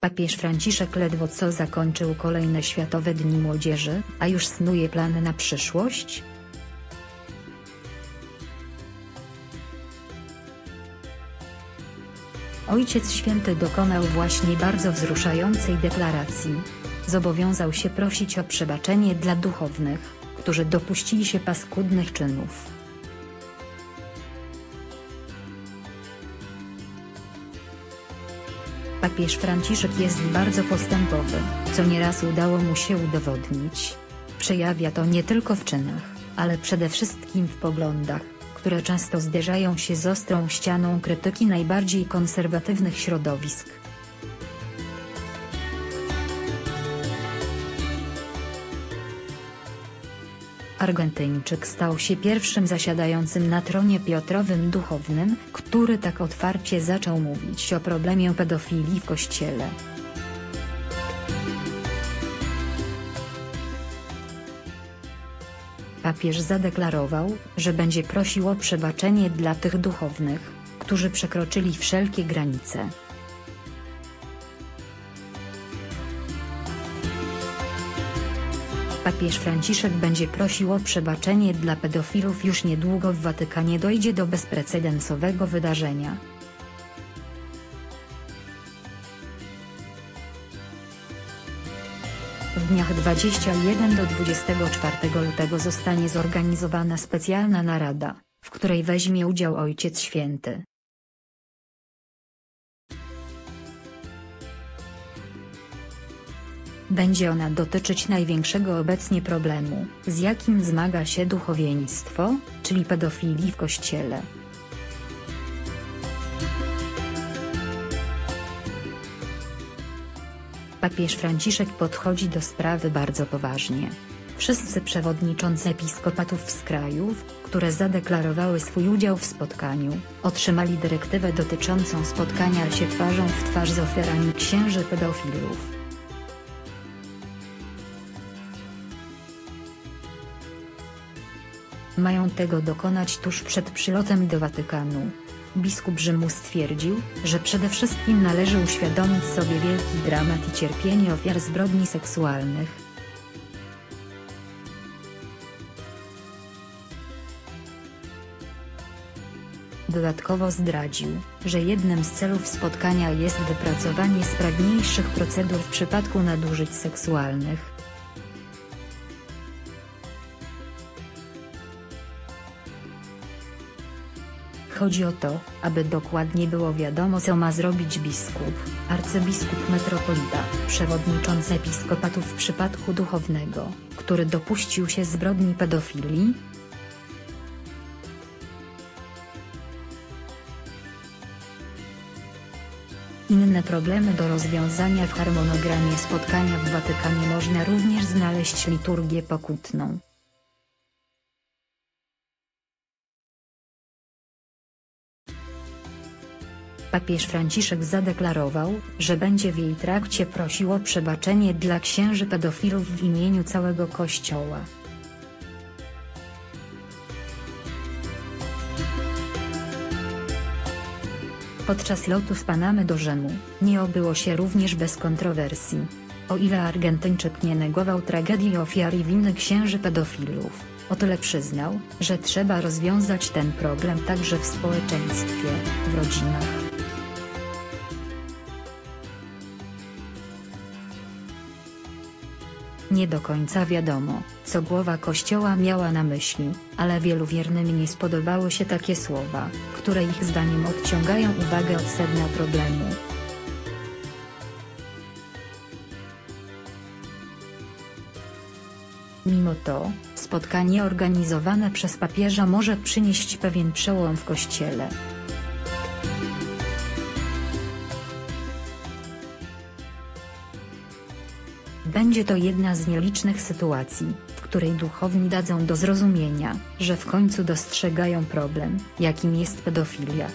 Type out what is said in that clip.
Papież Franciszek ledwo co zakończył kolejne Światowe Dni Młodzieży, a już snuje plany na przyszłość? Ojciec Święty dokonał właśnie bardzo wzruszającej deklaracji. Zobowiązał się prosić o przebaczenie dla duchownych, którzy dopuścili się paskudnych czynów. Papież Franciszek jest bardzo postępowy, co nieraz udało mu się udowodnić. Przejawia to nie tylko w czynach, ale przede wszystkim w poglądach, które często zderzają się z ostrą ścianą krytyki najbardziej konserwatywnych środowisk. Argentyńczyk stał się pierwszym zasiadającym na tronie Piotrowym duchownym, który tak otwarcie zaczął mówić o problemie pedofilii w kościele. Papież zadeklarował, że będzie prosił o przebaczenie dla tych duchownych, którzy przekroczyli wszelkie granice. Papież Franciszek będzie prosił o przebaczenie dla pedofilów już niedługo w Watykanie dojdzie do bezprecedensowego wydarzenia. W dniach 21 do 24 lutego zostanie zorganizowana specjalna narada, w której weźmie udział Ojciec Święty. Będzie ona dotyczyć największego obecnie problemu, z jakim zmaga się duchowieństwo, czyli pedofilii w Kościele. Papież Franciszek podchodzi do sprawy bardzo poważnie. Wszyscy przewodniczący episkopatów z krajów, które zadeklarowały swój udział w spotkaniu, otrzymali dyrektywę dotyczącą spotkania się twarzą w twarz z ofiarami księży pedofilów. Mają tego dokonać tuż przed przylotem do Watykanu. Biskup Rzymu stwierdził, że przede wszystkim należy uświadomić sobie wielki dramat i cierpienie ofiar zbrodni seksualnych. Dodatkowo zdradził, że jednym z celów spotkania jest wypracowanie sprawniejszych procedur w przypadku nadużyć seksualnych. Chodzi o to, aby dokładnie było wiadomo co ma zrobić biskup, arcybiskup metropolita, przewodniczący episkopatów w przypadku duchownego, który dopuścił się zbrodni pedofilii, Inne problemy do rozwiązania w harmonogramie spotkania w Watykanie można również znaleźć liturgię pokutną. Papież Franciszek zadeklarował, że będzie w jej trakcie prosił o przebaczenie dla księży pedofilów w imieniu całego Kościoła. Podczas lotu z Panamy do Rzymu, nie obyło się również bez kontrowersji. O ile Argentyńczyk nie negował tragedii ofiar i winy księży pedofilów, o tyle przyznał, że trzeba rozwiązać ten problem także w społeczeństwie, w rodzinach. Nie do końca wiadomo, co głowa kościoła miała na myśli, ale wielu wiernym nie spodobały się takie słowa, które ich zdaniem odciągają uwagę od sedna problemu. Mimo to, spotkanie organizowane przez papieża może przynieść pewien przełom w kościele. Będzie to jedna z nielicznych sytuacji, w której duchowni dadzą do zrozumienia, że w końcu dostrzegają problem, jakim jest pedofilia.